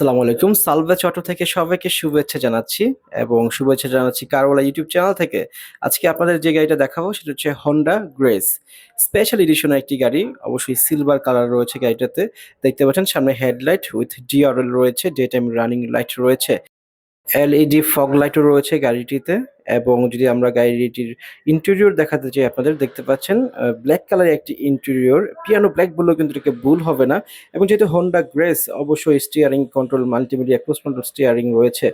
আসসালামু আলাইকুম। সালভে অটো থেকে সবাইকে শুভেচ্ছা জানাচ্ছি এবং শুভেচ্ছা জানাচ্ছি কারওয়ালা ইউটিউব চ্যানেল থেকে। আজকে আপনাদের যে গাড়িটা দেখাবো সেটা হচ্ছে হন্ডা গ্রেস স্পেশাল এডিশনের একটি গাড়ি, অবশ্যই সিলভার কালার রয়েছে গাড়িটাতে। দেখতে পাচ্ছেন সামনে হেডলাইট উইথ ডিআরএল রয়েছে ডে টাইম রানিং লাইট রয়েছে। এলইডি ফগ লাইটও রয়েছে গাড়িটিতে এবং যদি আমরা গাড়িটির ইন্টেরিয়র দেখাতে চাই, আপনাদের দেখতে পাচ্ছেন ব্ল্যাক কালারের একটি ইন্টেরিয়র পিয়ানো ব্ল্যাক বললেও কিন্তু এটাকে ভুল হবে না এবং যেহেতু হন্ডা গ্রেস অবশ্যই steering control multimedia cruise control steering রয়েছে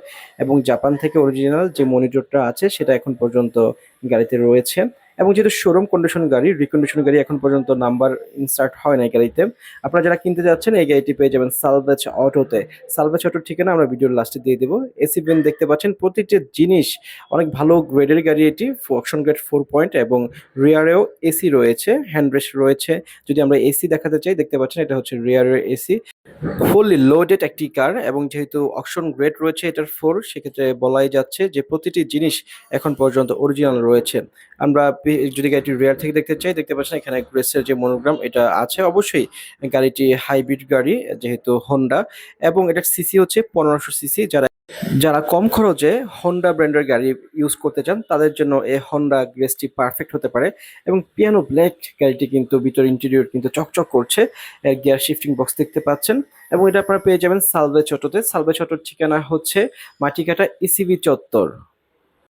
এবং জাপান থেকে অরিজিনাল যে মনিটরটা আছে, সেটা এখন পর্যন্ত গাড়িতে রয়েছে। এবং যেহেতু শোরুম কন্ডিশন গাড়ি রিকন্ডিশন গাড়ি এখন পর্যন্ত নাম্বার ইনসার্ট হয় না এই গাড়িতে। আপনারা যারা কিনতে যাচ্ছেন, এই গাড়িটি পেয়ে যাবেন সালভেজ অটোতে সালভেজ অটোর ঠিকানা আমরা ভিডিওর লাস্টে দিয়ে দেবো। এসি বেন দেখতে পাচ্ছেন, প্রতিটি জিনিস অনেক ভালো গ্রেডের গাড়ি এটি অপশন গ্রেড ফোর পয়েন্ট এবং রিয়ারেও এসি রয়েছে হ্যান্ড রেস্ট রয়েছে। যদি আমরা এসি দেখাতে চাই, দেখতে পাচ্ছেন এটা হচ্ছে রিয়ারের এসি ফুললি লোডেড একটি কার এবং যেহেতু অকশন গ্রেড রয়েছে এটার ফোর সেক্ষেত্রে বলাই যাচ্ছে যে প্রতিটি জিনিস এখন পর্যন্ত অরিজিনাল রয়েছে। আমরা যদি গাড়িটি রেয়ার থেকে দেখতে চাই, দেখতে পাচ্ছেন এখানে গ্রেসের যে মনোগ্রাম এটা আছে। অবশ্যই গাড়িটি হাইব্রিড গাড়ি, যেহেতু হোন্ডা এবং এটার সিসি হচ্ছে পনেরোশো সিসি যারা যারা কম খরচে হোন্ডা ব্র্যান্ডের গাড়ি ইউজ করতে চান, তাদের জন্য এই হোন্ডা গ্রেসটি পারফেক্ট হতে পারে। এবং পিয়ানো ব্ল্যাক গাড়িটি কিন্তু ভিতর ইন্টেরিয়র কিন্তু চকচক করছে। গিয়ার শিফটিং বক্স দেখতে পাচ্ছেন। এবং এটা আপনারা পেয়ে যাবেন সালভে চটোতে সালভে চটোর ঠিকানা হচ্ছে মাটিকাটা ইসিবি চত্বর।